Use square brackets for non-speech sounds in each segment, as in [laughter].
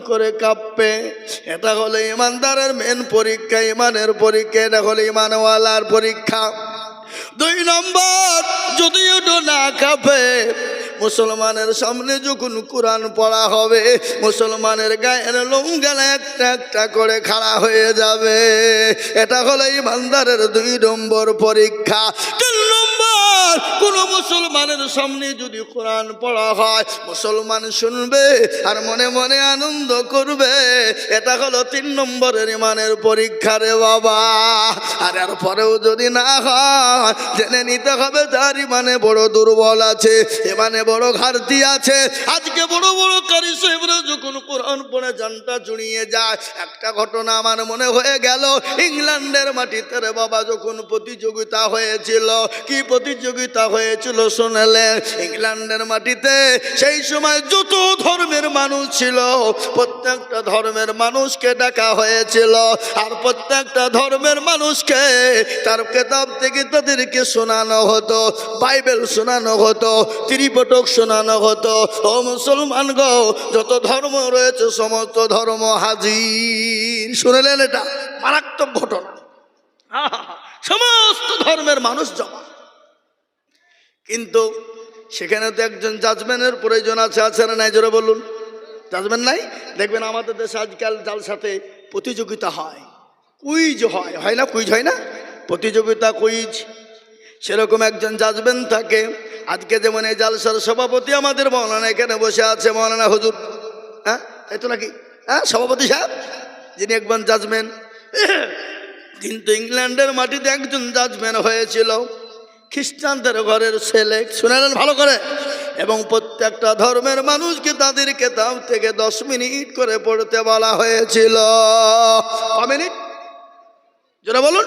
করে এটা ইমানদারের মেন পরীক্ষা, ইমানের পরীক্ষা, এটা ইমানওয়ালার পরীক্ষা। দুই নম্বর না কাঁপে, মুসলমানের সামনে যখন কোরআন পড়া হবে, মুসলমানের গায়ের লোমগালা একটা একটা করে খাড়া হয়ে যাবে। এটা হলো ইমানদারের দুই নম্বর পরীক্ষা। তিন নম্বর কোন মুসলমানের সামনে যদি কোরআন পড়া হয়, মুসলমান শুনবে আর মনে মনে আনন্দ করবে। এটা হলো তিন নম্বরের ইমানের পরীক্ষা রে বাবা। আর এর পরেও যদি না হয়, জেনে নিতে হবে তার ইমানে বড় দুর্বল আছে, ইমানে বড় ঘাটতি আছে। আজকে বড় বড় কারি সাহেবরা যখন কোরআন পড়ে জানটা জুড়িয়ে যায়, একটা ঘটনা আমার মনে হয়ে গেল, ইংল্যান্ডের মাটিতে রে বাবা যখন প্রতিযোগিতা হয়েছিল, কি প্রতিযোগিতা হয়েছিল শোনালেন ইংল্যান্ডের মাটিতে সেই সময় যত ধর্মের মানুষ ছিল, প্রত্যেকটা ধর্মের মানুষকে ডাকা হয়েছিল। আর প্রত্যেকটা ধর্মের মানুষকে তার কেতাব থেকে তাদেরকে শোনানো হতো, বাইবেল শোনানো হতো, ত্রিপটক শোনানো হতো। ও মুসলমান গো যত ধর্ম রয়েছে, সমস্ত ধর্ম হাজির। শুনলেন এটা? মারাত্মক ঘটনা! সমস্ত ধর্মের মানুষ জমা। কিন্তু সেখানে তো একজন জাজমেন্টের প্রয়োজন আছে আছে না নাই? জোরে বলুন। জাজমেন্ট নাই? দেখবেন আমাদের দেশে আজকাল জাল সাথে প্রতিযোগিতা হয় কুইজ হয়। হয় না? কুইজ হয় না? প্রতিযোগিতা কুইজ সেরকম একজন জাজমেন্ট থাকে। আজকে যেমন এই জালসার সভাপতি আমাদের মৌলানা এখানে বসে আছে, মৌলানা হুজুর। হ্যাঁ? তাই তো নাকি? হ্যাঁ সভাপতি সাহেব? যিনি একবার জাজমেন্ট কিন্তু ইংল্যান্ডের মাটিতে একজন জাজমেন্ট হয়েছিল। খ্রিস্টানদের ঘরের ছেলে শুনেলেন ভালো করে। এবং প্রত্যেকটা ধর্মের মানুষকে তাদের কেতাব থেকে দশ মিনিট করে পড়তে বলা হয়েছিল। মিনিট? যেটা বলুন।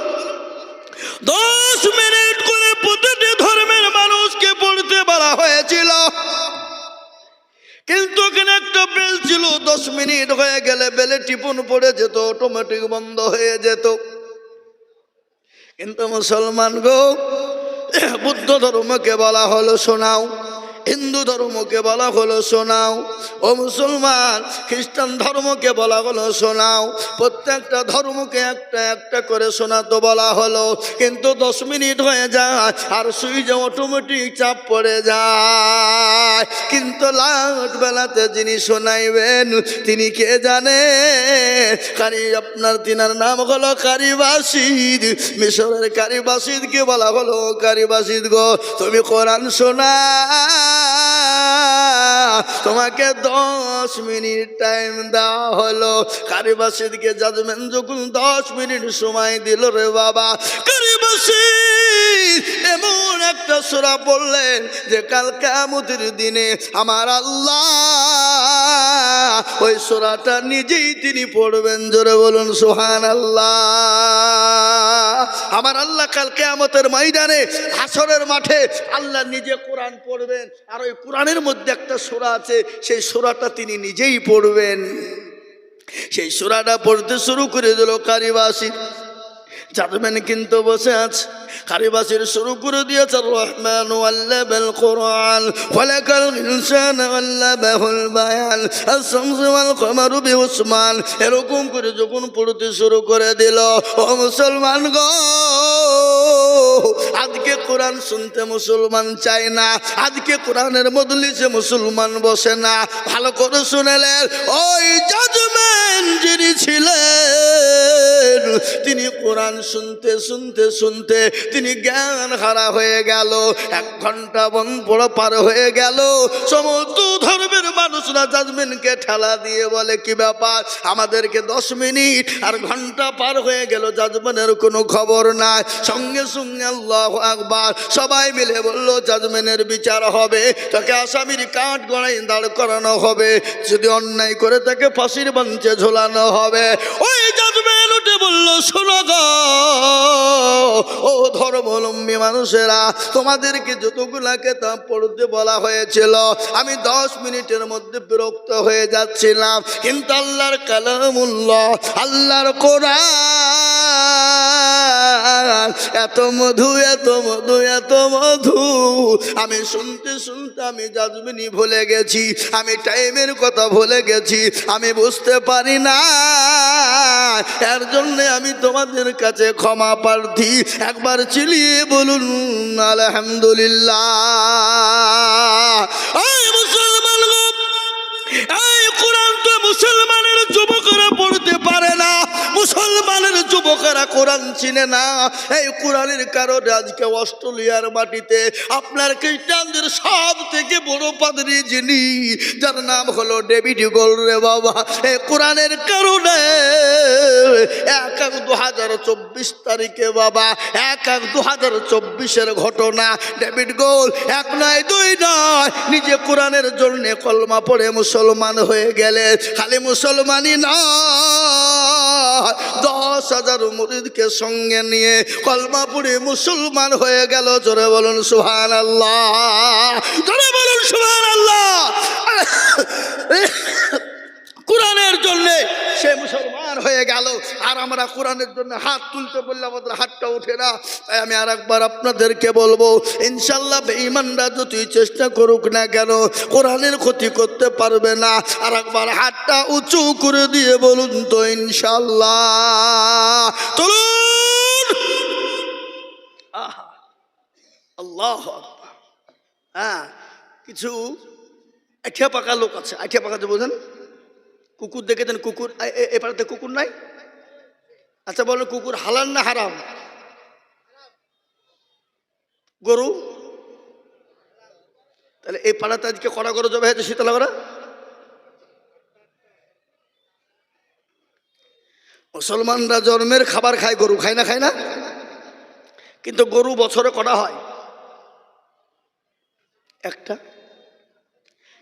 দশ মিনিট করে প্রতিটি ধর্মের মানুষকে পড়তে বলা হয়েছিল। কিন্তু একটা বেল ছিল, দশ মিনিট হয়ে গেলে বেলে টিপুন পড়ে যেত অটোমেটিক বন্ধ হয়ে যেত। কিন্তু মুসলমান গো বুদ্ধ ধর্মকে বলা হলো শোনাও। হিন্দু ধর্মকে বলা হলো শোনাও। ও মুসলমান, খ্রিস্টান ধর্মকে বলা হলো শোনাও। প্রত্যেকটা ধর্মকে একটা একটা করে শোনাতে বলা হলো। কিন্তু দশ মিনিট হয়ে যায় আর সুইচে অটোমেটিক চাপ পড়ে যায়। কিন্তু লাট বেলাতে যিনি শোনাইবেন, তিনি কে জানে? কারি আপনার তিনার নাম হলো কারিবাসিদ মিশরের কারিবাসিদকে বলা হলো কারিবাসিদ গো, তুমি কোরআন শোনা তোমাকে দশ মিনিট টাইম দেওয়া হলো। কারিবাসিদকে জাজমেন্ট যখন দশ মিনিট সময় দিল রে বাবা। কারিবাসী এমন একটা সুরা পড়লেন যে কাল কামতির দিনে আমার আল্লাহ ওই সোরাটা নিজেই তিনি পড়বেন, জোরে বলুন সোহান আল্লাহ আমার আল্লাহ কাল কেয়ামতের ময়দানে হাসরের মাঠে আল্লাহ নিজে কোরআন পড়বেন, আর ওই কোরআনের মধ্যে একটা সোরা আছে, সেই সোরাটা তিনি নিজেই পড়বেন। সেই সোরাটা পড়তে শুরু করে দিল কারিবাসী। জাদমেন কিন্তু বসে আছে। কারিবাসীর শুরু করে দিয়েছে রহমান আল্লাবাল কোরআন। খলাকাল ইনসান আল্লাবাহুল বায়ান। কমারু বিউসমান। এরকম করে যখন পড়তে শুরু করে দিল, ও মুসলমান গো, আজকে কোরআন শুনতে মুসলমান চায় না। আজকে কোরআনের মজলিসে মুসলমান বসে না। ভালো করে শুনেলেন, ওই জাজমেন যিনি ছিলেন তিনি কোরআন শুনতে শুনতে শুনতে তিনি জ্ঞান হারা হয়ে গেল। এক ঘণ্টা বন বড় পার হয়ে গেল। সমস্ত ধর্মের মানুষরা জাজমিনকে ঠেলা দিয়ে বলে, কি ব্যাপার? আমাদেরকে দশ মিনিট আর ঘণ্টা পার হয়ে গেল জাজমেনের কোনো খবর নাই। সঙ্গে সঙ্গে আল্লাহ আকবার সবাই মিলে বলল জাজমেনের বিচার হবে, তাকে আসামির কাঠ গড়াই দাঁড় করানো হবে। যদি অন্যায় করে তাকে ফাঁসির বাঞ্চে ঝোলানো হবে। ওই জাজমেন উঠে বলল, শোনো গো। ও ধর্মাবলম্বী মানুষেরা, তোমাদেরকে যতগুলা কেতাব পড়তে বলা হয়েছিল, আমি দশ মিনিটের মধ্যে বিরক্ত হয়ে যাচ্ছিলাম। কিন্তু আল্লাহর কালামুল্লাহ, আল্লাহর কোরআন, এত মধু এত মধু এত মধু। আমি শুনতে শুনতে আমি জাজমিনি ভুলে গেছি, আমি টাইমের কথা ভুলে গেছি, আমি বুঝতে পারি না। এর জন্য আমি তোমাদের কাছে ক্ষমা প্রার্থী। একবার চিলিয়ে বলুন, আলহামদুলিল্লাহ। মুসলমান মুসলমানের যুবকরা পড়ে পারে না মুসলমানের যুবকেরা কোরআন চিনে না। এই কোরআনের কারণে আজকে অস্ট্রেলিয়ার মাটিতে আপনার খ্রিস্টানদের সব থেকে বড় পাদরি যিনি, যার নাম হলো ডেভিড গোল রে বাবা। এই কোরআনের কারণে এক এক দু হাজার চব্বিশ তারিখে বাবা, এক এক দু হাজার চব্বিশের ঘটনা। ডেভিড গোল এক নয়, দুই নয়, নিজে কোরআনের জন্যে কলমা পড়ে মুসলমান হয়ে গেলে। খালি মুসলমানই নয়। দশ হাজার মুরিদকে সঙ্গে নিয়ে কলমাপুরি মুসলমান হয়ে গেল। জোরে বলুন সুহান আল্লাহ জোরে বলুন সুহান আল্লাহ কোরআনের জন্য সে মুসলমান হয়ে গেল। আর আমরা কোরআনের জন্য হাত তুলতে বললে আমাদের হাতটা ওঠে না। তাই আমি আর একবার আপনাদেরকে বলব, ইনশাল্লাহ বেঈমানরা যতই চেষ্টা করুক না কেন, কোরআনের ক্ষতি করতে পারবে না। আর একবার হাতটা উঁচু করে দিয়ে বলুন তো, ইনশাল্লাহ। আল্লাহ হ্যাঁ কিছু আঠিয়া পাকা লোক আছে। আঠিয়া পাকাতে বোঝেন? কুকুর দেখেছেন কুকুর এ- পাড়াতে কুকুর নাই? আচ্ছা বলো কুকুর হালাল না হারাম? গরু? তাহলে এই পাড়াতে আজকে কড়া গরু জবে হয়েছে শীতলা করা? মুসলমানরা জন্মের খাবার খায়, গরু খায় না খায় না? কিন্তু গরু বছরে করা হয়? একটা।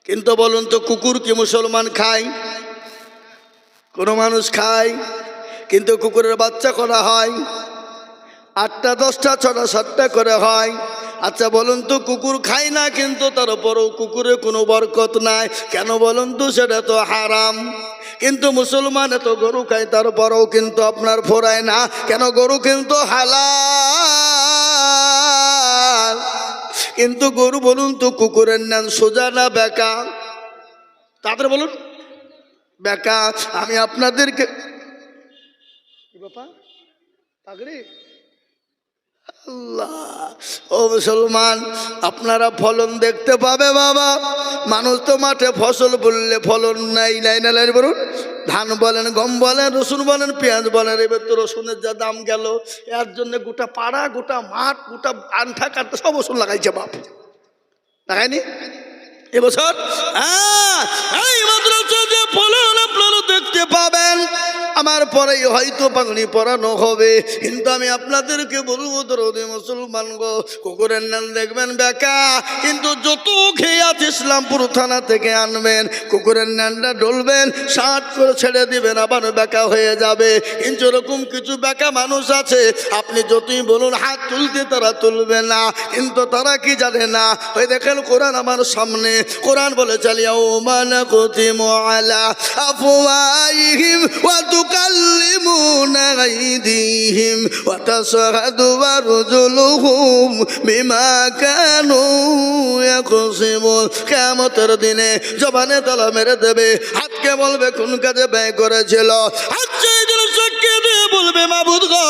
কিন্তু বলুন তো, কুকুর কি মুসলমান খায়? কোনো মানুষ খায়, কিন্তু কুকুরের বাচ্চা করা হয়। আটটা, দশটা, ছটা, সাতটা করে হয়। আচ্ছা বলুন তো, কুকুর খায় না, কিন্তু তারপরেও কুকুরে কোনো বরকত নাই। কেন বলুন তো, সেটা তো হারাম। কিন্তু মুসলমান এত গরু খায় তারপরেও কিন্তু আপনার ফোরায় না। কেন গরু কিন্তু হালাল? কিন্তু গরু, বলুন তো, কুকুরের নাম সোজা না বেকা তাদের বলুন। বেকা আমি আপনাদেরকে বাপা পাগড়ি? আল্লাহ ও মুসলমান আপনারা ফলন দেখতে পাবে বাবা। মানুষ তো মাঠে ফসল বললে ফলন নাই নাই না নাই বলুন। ধান বলেন গম বলেন রসুন বলেন পেঁয়াজ বলেন এবার তো রসুনের যা দাম গেল এর জন্য গোটা পাড়া গোটা মাঠ গোটা আনঠা কাটতে সব রসুন লাগাইছে বাপ। লাগাইনি এবছর? হ্যাঁ, দেখতে পাবেন আমার পরেই হয়তো পাগনি পড়ানো হবে। কিন্তু আমি আপনাদেরকে বলব, দরদি মুসলমান গো, কুকুরের নাম দেখবেন বেকা। কিন্তু যত খেয়াত ইসলামপুর থানা থেকে আনবেন, কুকুরের নানটা ডলবেন ষাট করে ছেড়ে দিবেন, আবার বেকা হয়ে যাবে। কিন্তু এরকম কিছু বেকা মানুষ আছে, আপনি যতই বলুন, হাত তুলতে তারা তুলবে না। কিন্তু তারা কি জানে না? ওই দেখেন, কোরআন আমার সামনে। কোরআন বলে চালিয়া ও মান কুতিমু আলা আফওয়াইহিম ওয়া তুকাল্লিমুনা أيديهم ওয়া أرجلهم بما কানু ইয়াকসিবুন কিয়ামতের দিনে জবানে তালা মেরে দেবে। হাতকে বলবে, কোন কাজে ব্যয় করেছিল? হাত দিন সাক্ষী দিয়ে বলবে, মাবুদ গো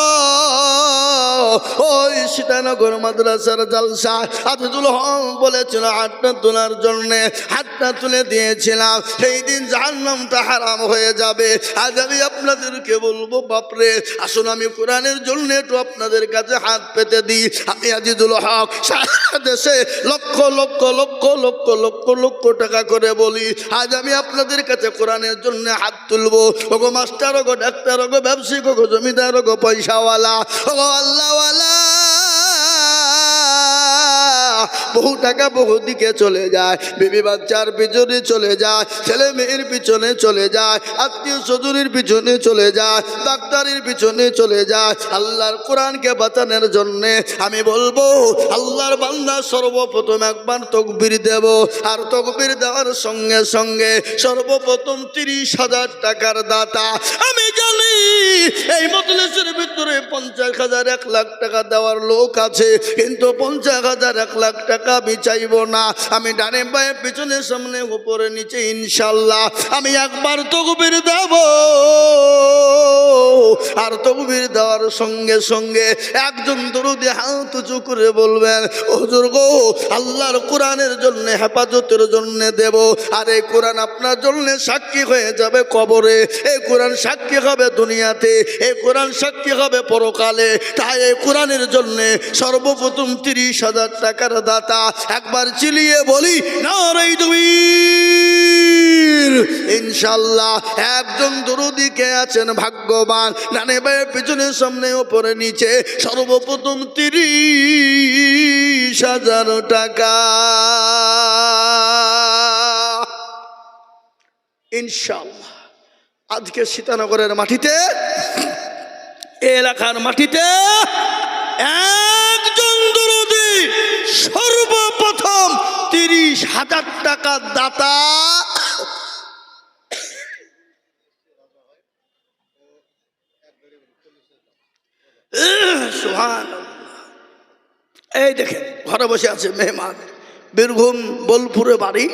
ওই সীতানগর মাদ্রাসার জালসা আতিদুল হক বলেছিল, হাতটা তোলার জন্যে, হাতটা তুলে দিয়েছিলাম। সেই দিন জাহান্নামটা হারাম হয়ে যাবে। আজ আমি আপনাদেরকে বলব, বাপরে, আসুন আমি কোরআনের জন্য একটু আপনাদের কাছে হাত পেতে দিই। আমি আজিদুল হক, সারা দেশে লক্ষ লক্ষ লক্ষ লক্ষ লক্ষ লক্ষ টাকা করে বলি। আজ আমি আপনাদের কাছে কোরআনের জন্য হাত তুলবো। ওগো মাস্টার, ওগো ডাক্তার, ওগো ব্যবসায়িক ওগো জমিদার, ওগো পয়সাওয়ালা, ওগো আল্লাহওয়ালা বহু টাকা বহু দিকে চলে যায়। বিবি বাচ্চার পিছনে চলে যায়, ছেলে মেয়ের পিছনে চলে যায়, আত্মীয় স্বজনের পিছনে চলে যায়, ডাক্তারের পিছনে চলে যায়। আল্লাহর কোরআনকে বাঁচানোর জন্যে আমি বলব, আল্লাহর বান্দা সর্বপ্রথম একবার তকবির দেব। আর তকবির দেওয়ার সঙ্গে সঙ্গে সর্বপ্রথম তিরিশ হাজার টাকার দাতা। আমি জানি এই মতলেসের ভিতরে পঞ্চাশ হাজার, এক লাখ টাকা দেওয়ার লোক আছে, কিন্তু পঞ্চাশ হাজার, এক লাখ টাকা আমি চাইব না। আমি ডানে পায়ে, পিছনে, সামনে, উপরে, নিচে ইনশাল্লাহ আমি একবার তকবির দেব। আর তকবির দেওয়ার সঙ্গে সঙ্গে একজন দরুদি হাত উঁচু করে বলবেন, হুজুর গো, আল্লাহর কোরআনের জন্য হেফাজতের জন্য দেব। আর এই কোরআন আপনার জন্য সাক্ষী হয়ে যাবে কবরে। এই কোরআন সাক্ষী হবে দুনিয়াতে। এই কোরআন সাক্ষী হবে পরকালে। তাই এই কোরআনের জন্য সর্বপ্রথম তিরিশ হাজার টাকার দাতা একবার চিলিয়ে বলি না রে তুমি ইনশাল্লাহ একজন দরুদি কে আছেন ভাগ্যবান? ডানে বায়ে পিছনে, সামনে, ওপরে, নিচে, সর্বপ্রথম তিরিশ হাজার টাকা। ইনশাল্লাহ আজকে সীতানগরের মাটিতে, এলাকার মাটিতে একজন দরুদি সর্বপ্রথম তিরিশ হাজার টাকা দাতা। এই দেখেন, ঘরে বসে আছে মেহমান। বীরভূম বোলপুরে বাড়ি।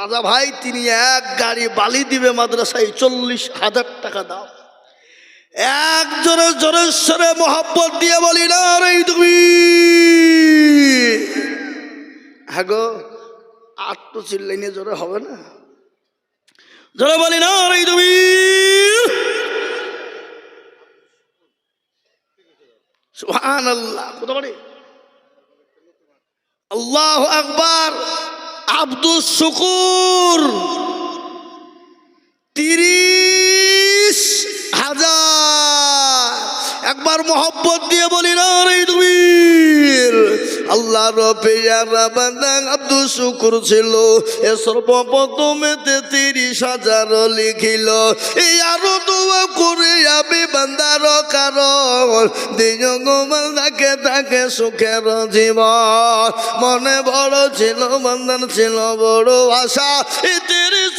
রাজা ভাই, তিনি এক গাড়ি বালি দিবে মাদ্রাসায় চল্লিশ হাজার টাকা দাও। এক জোরে জোরে সরে মোহাব্বত দিয়ে বলি না রে তুমি হ্যাঁ আর তো চিল্লাইনে জোরে হবে না। জোরে বলি না রে তুমি সুহান আল্লাহ কোথা বাড়ি? আল্লাহ আকবার আব্দুল শুকুর। তিরিশ হাজার। একবার মোহব্বত দিয়ে বলি না রে তুমি আল্লাহ রবান আব্দুল শুকুর ছিল। এ সর্বপ্রথমেতে তিরিশ হাজার লিখিল, এই আরও দোয়া করে আমি বান্দার কারণ। দিন তাকে সুখের জীবন। মনে বড় ছিল বন্ধন ছিল বড় আশা। এই তিরিশ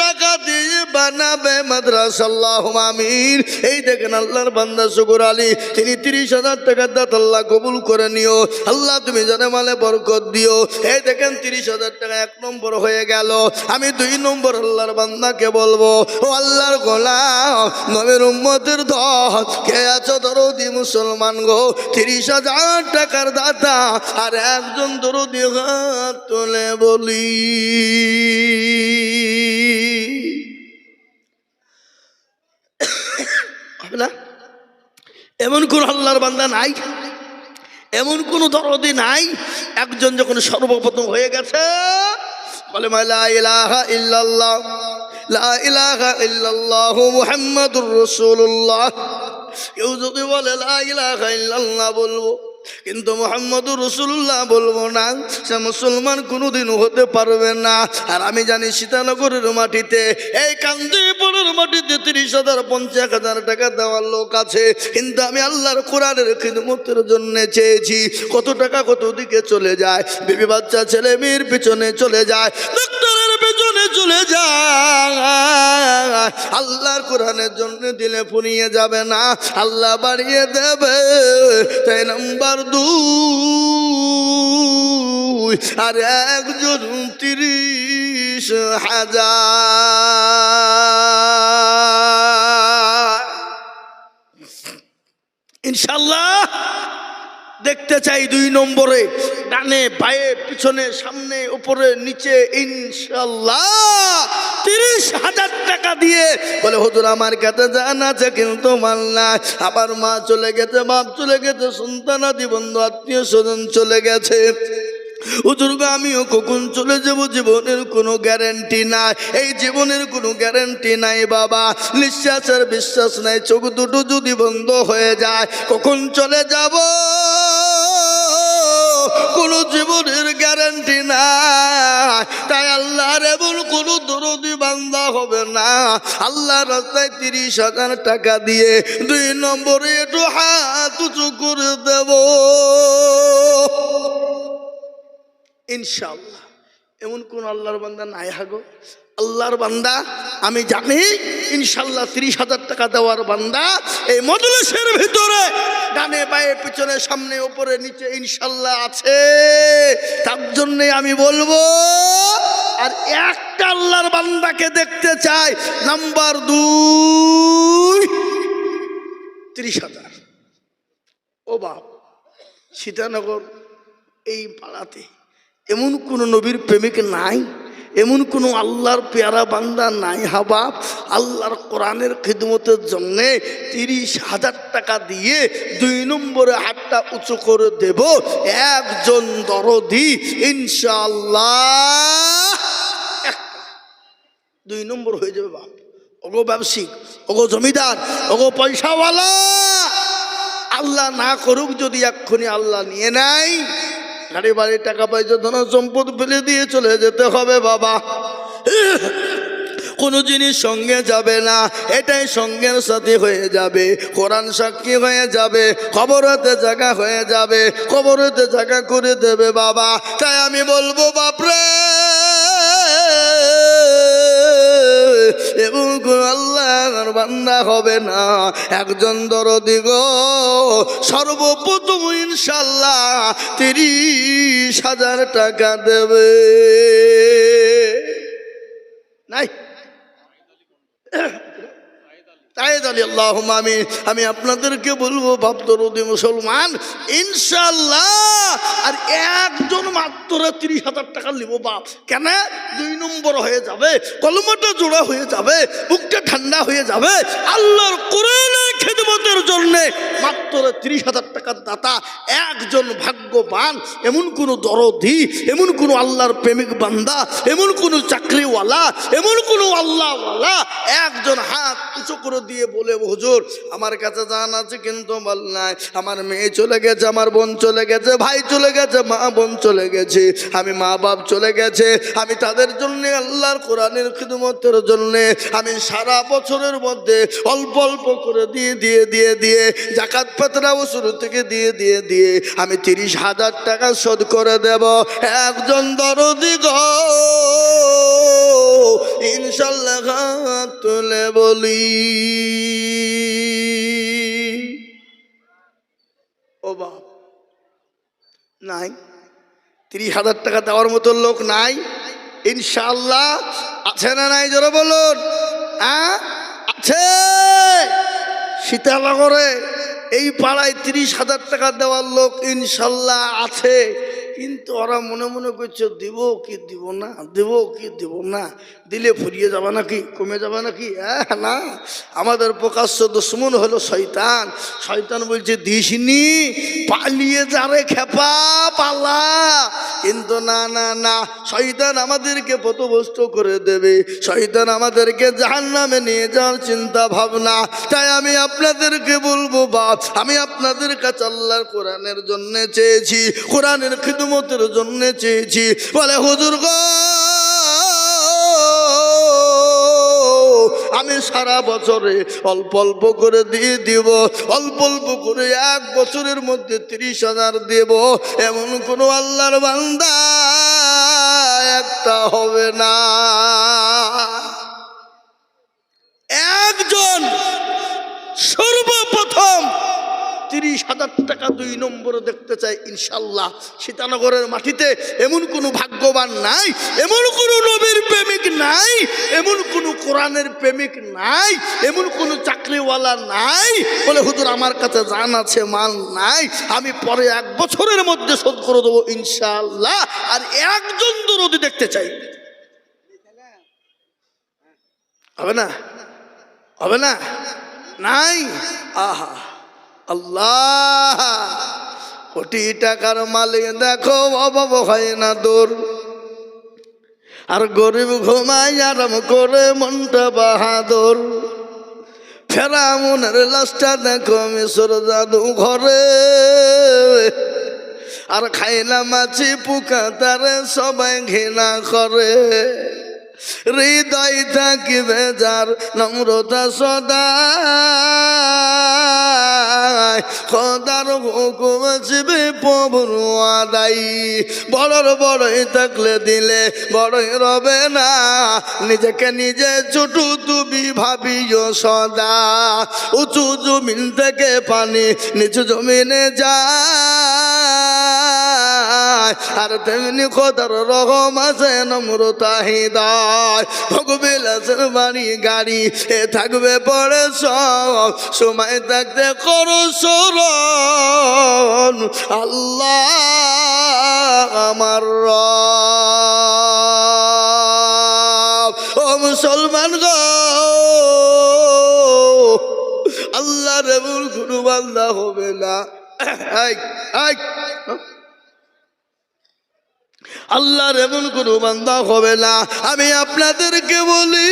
টাকা দিয়ে বানাবে মাদ্রাসাল্লাহ আমিন। এই দেখেন আল্লাহর বান্দা শুকুর আলী, তিনি তিরিশ হাজার টাকা দাঁত আল্লাহ কবুল করে নিও। আল্লাহ তুমি জানে মালে বরকত দিও। এই দেখেন তিরিশ হাজার টাকা এক নম্বর হয়ে গেল। আমি দুই নম্বর আল্লাহর বান্দাকে বলব, ও আল্লাহর গোলাম, নবীর উম্মতের দল, কে আছো দরদি মুসলমান গো? তিরিশ হাজার টাকার দাতা, আর একজন দরদি হাত তুলে বলি। [coughs] এমন কোন আল্লাহর বান্দা নাই? এমন কোন দরদি নাই। একজন যখন সর্বপ্রথম হয়ে গেছে, বলে ইলাহা ইল্লাল্লাহ, লা ইলাহা ইল্লাল্লাহ মুহাম্মাদুর রাসূলুল্লাহ। কেউ যদি বলে, লা ইলাহা ইল্লাল্লাহ, বলব। কিন্তু মোহাম্মদুর রসুল্লাহ বলব না, সে মুসলমান কোনোদিনও হতে পারবে না। আর আমি জানি সীতানগরের মাটিতে, এই কান্দিপুরের মাটিতে তিরিশ হাজার, পঞ্চাশ হাজার টাকা দেওয়ার লোক আছে। কিন্তু আমি আল্লাহর কোরআনের খিদমতের জন্য চেয়েছি, কত টাকা কত দিকে চলে যায়। বিবি বাচ্চা ছেলে মেয়ের পিছনে চলে যায়। চলে যায়। আল্লাহর কোরআনের জন্য দিলে ফুরিয়ে যাবে না, আল্লাহ বাড়িয়ে দেবে। তাই নাম্বার দুই, আর একজন তিরিশ হাজার। ইনশাল্লাহ। দেখতে চাই দুই নম্বরে, ডানে বায়ে পিছনে, সামনে, উপরে, নিচে ইনশাল্লাহ তিরিশ হাজার টাকা দিয়ে বলে, হুজুর, আমার কাছে জান আছে, কিন্তু মাল না আবার মা চলে গেছে, বাপ চলে গেছে সন্তানাদি বন্ধু আত্মীয় স্বজন চলে গেছে। আমিও কখন চলে যাব? জীবনের কোনো গ্যারেন্টি নাই। এই জীবনের কোনো গ্যারেন্টি নাই, বাবা। নিঃশ্বাসের বিশ্বাস নাই, চোখ দুটো যদি বন্ধ হয়ে যায়, কখন চলে যাব? কোনো জীবনের গ্যারান্টি না তাই আল্লাহর এমন কোনো দরদি বান্দা হবে না। আল্লাহ রাস্তায় তিরিশ হাজার টাকা দিয়ে দুই নম্বরে একটু হাত উঁচু করে দেব। ইনশাল্লাহ এমন কোন আল্লাহর বান্দা নাই হাগো। আল্লাহর বান্দা, আমি জানি ইনশাল্লাহ তিরিশ হাজার টাকা দেওয়ার বান্দা এই মজলিসের ভিতরে ডানে বায়ে পিছনে, সামনে উপরে নিচে, ইনশাল্লাহ আছে। তার জন্যে আমি বলব, আর একটা আল্লাহর বান্দাকে দেখতে চাই, নাম্বার দুই, তিরিশ হাজার। ও বাপ, সীতানগর এই পাড়াতে এমন কোনো নবীর প্রেমিক নাই? এমন কোনো আল্লাহর পেয়ারা বান্দা নাই হাবাব আল্লাহর কোরআনের খিদমতের জন্যে তিরিশ হাজার টাকা দিয়ে দুই নম্বরে হাতটা উঁচু করে দেব। একজন দরদি ইনশাল্লাহ। দুই নম্বর হয়ে যাবে বাপ। ওগো ব্যবসায়িক, ওগো জমিদার, ওগো পয়সাওয়ালা। আল্লাহ না করুক যদি এক্ষুনি আল্লাহ নিয়ে নেয়। গাড়ি বাড়ি টাকা পয়সা, ধন সম্পদ ফেলে দিয়ে চলে যেতে হবে বাবা। কোনো জিনিস সঙ্গে যাবে না, এটাই সঙ্গের সাথে হয়ে যাবে। কোরআন সাক্ষী হয়ে যাবে খবরতে জায়গা হয়ে যাবে খবরতে জায়গা করে দেবে বাবা। তাই আমি বলব, বাপরে! এবং আল্লাহর বান্দা হবে না। একজন দরদি গো, সর্বপ্রথম ইনশাল্লাহ তিরিশ হাজার টাকা দেবে। নাই। তাই দালি আল্লাহ আমি আমি আপনাদেরকে বলব, ভাবতরদি মুসলমান ইনশাল্লাহ আর একজন মাত্র তিরিশ হাজার টাকা নিব বাপ। কেন? দুই নম্বর হয়ে যাবে, কলমটা জোড়া হয়ে যাবে, বুকটা ঠান্ডা হয়ে যাবে। আল্লাহর কোরআনের খেদমতের জন্য মাত্র তিরিশ হাজার টাকার দাতা, একজন ভাগ্যবান, এমন কোনো দরদি, এমন কোনো আল্লাহর প্রেমিক বান্দা, এমন কোনো চাকরিওয়ালা, এমন কোনো আল্লাহওয়ালা, একজন হাত উঁচু করে দিয়ে বলে, হুজুর, আমার কাছে জান আছে কিন্তু বল নাই। আমার মেয়ে চলে গেছে, আমার বোন চলে গেছে, ভাই চলে গেছে, মা বোন চলে গেছে। আমি মা বাপ চলে গেছে। আমি তাদের জন্য, আল্লাহর কোরআনের খিদমতের জন্য, আমি সারা বছরের মধ্যে অল্প অল্প করে দিয়ে দিয়ে দিয়ে দিয়ে জাকাত পাতরাও শুরু থেকে দিয়ে দিয়ে দিয়ে আমি তিরিশ হাজার টাকা শোধ করে দেব। একজন দরদি গো। ইনশাল্লাহ হাত তুলে বলি। ও বাপ, নাই। তিরিশ হাজার টাকা দেওয়ার মতো লোক নাই। ইনশাল্লাহ আছে না নাই, জোরে বলুন। হ্যাঁ? আছে। সীতানগরে এই পাড়ায় তিরিশ হাজার টাকা দেওয়ার লোক ইনশাল্লাহ আছে। কিন্তু ওরা মনে মনে করছে, দিব কি দিব না? দেব কি দিব না? দিলে ফুরিয়ে যাবে নাকি? কমে যাবে নাকি? হ্যাঁ না। আমাদের প্রকাশ্য দুশ্মন হলো শয়তান। শয়তান বলছে, দিসনি, পালিয়ে যারে খেপা পালা। কিন্তু না না না। শয়তান আমাদেরকে পথভ্রষ্ট করে দেবে। শয়তান আমাদেরকে জাহান নামে নিয়ে যাওয়ার চিন্তা ভাবনা। তাই আমি আপনাদেরকে বলব, বাপ, আমি আপনাদের কাছে আল্লাহর কোরআনের জন্য চেয়েছি। কোরআনের খিদমতের জন্য চেয়েছি। বলে, হুজুর গো, আমি সারা বছরে অল্প অল্প করে দিয়ে দিব, অল্প অল্প করে এক বছরের মধ্যে তিরিশ হাজার দেব। এমন কোনো আল্লাহর বান্দা একটা হবে না। একজন সর্বপ্রথম তিরিশ হাজার টাকা দুই নম্বরে দেখতে চাই, ইনশাল্লাহ। সীতানগরের মাটিতে এমন কোনো ভাগ্যবান নাই, এমন কোনো নবীর প্রেমিক নাই, এমন কোনো কোরআনের প্রেমিক নাই, এমন কোনো চাকরিওয়ালা নাই। বলে, হুজুর, আমার কাছে জান আছে, মাল নাই, আমি পরে এক বছরের মধ্যে শোধ করে দেবো, ইনশাল্লাহ। আর একজন দরদি দেখতে চাই। হবে না? হবে না? নাই? আহা। আল্লাহ, কোটি টাকার মালিক দেখো, অভাব হয় না দূর। আর গরিব ঘুমাই আরাম করে মনটা বাহাদুর। ফেরা মনের লাশটা দেখো, মিশর জাদু ঘরে। আর খাইলা মাছি পোকা তারে সবাই ঘৃণা করে। হৃদয় থাকিবে যার নম্রতা সদা। খদার হুকুম আসবে প্রভুর আদাই বড়র বড়ই থাকলে দিলে বড়ই রবে না। নিজেকে নিজে ছোট তুমি ভাবিও সদা। উঁচু জমিন থেকে পানি নিচু জমিনে যায়। আর তেমনি খোদার রকম আছে, নম্রতা হৃদয়। ভগবিল আছেন বাড়ি গাড়ি, এ থাকবে পরে সব। সময় থাকতে করো সরণ আল্লাহ আমার ও মুসলমান গো, আল্লাহ রেবুল কোনো বান্দা হবে না। আই আই আল্লাহর এমন কোনো বান্দা হবে না। আমি আপনাদেরকে বলি,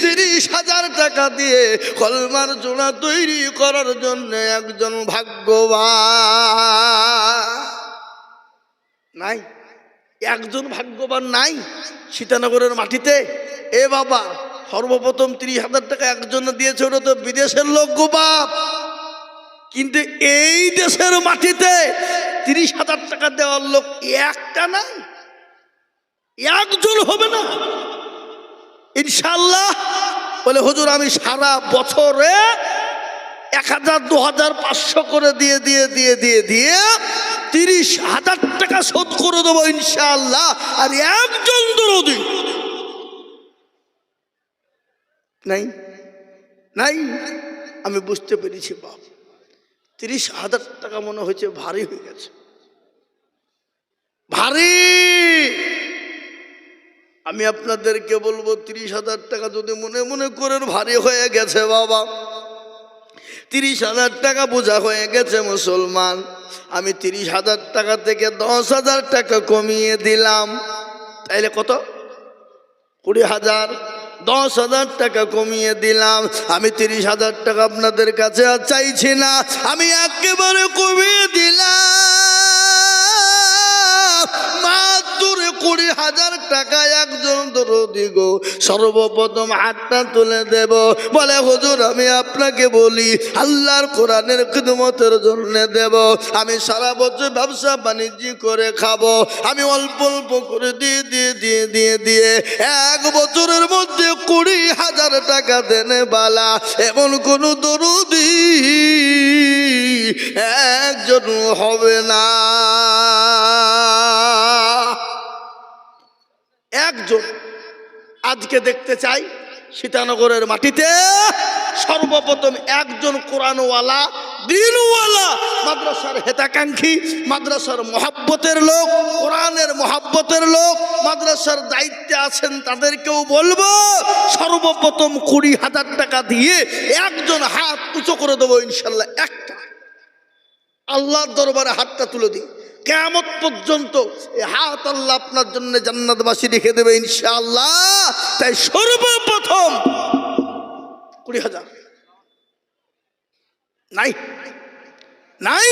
তিরিশ হাজার টাকা দিয়ে কলমার জোড়া তৈরি করার জন্য একজন ভাগ্যবান। নাই। একজন ভাগ্যবান নাই সীতানগরের মাটিতে। এ বাবা, সর্বপ্রথম তিরিশ হাজার টাকা একজন দিয়েছে, ওটা তো বিদেশের লোক গো বাপ। কিন্তু এই দেশের মাটিতে তিরিশ হাজার টাকা দেওয়ার লোক একটা নাই। একজন হবে না। ইনশাল্লাহ বলে, হুজুর, আমি সারা বছরে এক হাজার, দু হাজার পাঁচশো করে দিয়ে দিয়ে দিয়ে দিয়ে দিয়ে তিরিশ হাজার টাকা শোধ করে দেবো ইনশাল্লাহ আর একজন দরদি নাই। নাই। আমি বুঝতে পেরেছি, বাপ। তিরিশ হাজার টাকা মনে হয়েছে ভারী হয়ে গেছে। ভারী। আমি আপনাদেরকে বলব, তিরিশ হাজার টাকা যদি মনে মনে করেন ভারী হয়ে গেছে বাবা। তিরিশ হাজার টাকা বোঝা হয়ে গেছে মুসলমান। আমি তিরিশ হাজার টাকা থেকে দশ হাজার টাকা কমিয়ে দিলাম। তাইলে কত? কুড়ি হাজার। দশ হাজার টাকা কমিয়ে দিলাম। আমি তিরিশ হাজার টাকা আপনাদের কাছে আর চাইছি না। আমি একেবারে কমিয়ে দিলাম। কুড়ি হাজার টাকা একজন দরদি গো, সর্বপ্রথম হাতটা তুলে দেব। বলে, হুজুর, আমি আপনাকে বলি, আল্লাহর কোরআনের খিদমতের জন্য দেব। আমি সারা বছর ব্যবসা বাণিজ্য করে খাব। আমি অল্প অল্প করে দিয়ে দিয়ে দিয়ে দিয়ে দিয়ে এক বছরের মধ্যে কুড়ি হাজার টাকা দেনে বালা। এমন কোন দরদি একজন হবে না। একজন আজকে দেখতে চাই সীতানগরের মাটিতে সর্বপ্রথম একজন কোরআনওয়ালা, দিনওয়ালা, মাদ্রাসার হেতাকাঙ্ক্ষী, মাদ্রাসার মহাব্বতের লোক, কোরআনের মহাব্বতের লোক, মাদ্রাসার দায়িত্বে আছেন তাদেরকেও বলব, সর্বপ্রথম কুড়ি হাজার টাকা দিয়ে একজন হাত উঁচু করে দেবো ইনশাল্লাহ, একটা। আল্লাহর দরবারে হাতটা তুলে দিই। কেমত পর্যন্ত হাত আল্লাহ আপনার জন্য জান্নাতবাসী রেখে দেবে ইনশাআল্লাহ। তাই সর্বপ্রথম কুড়ি হাজার। নাই। নাই।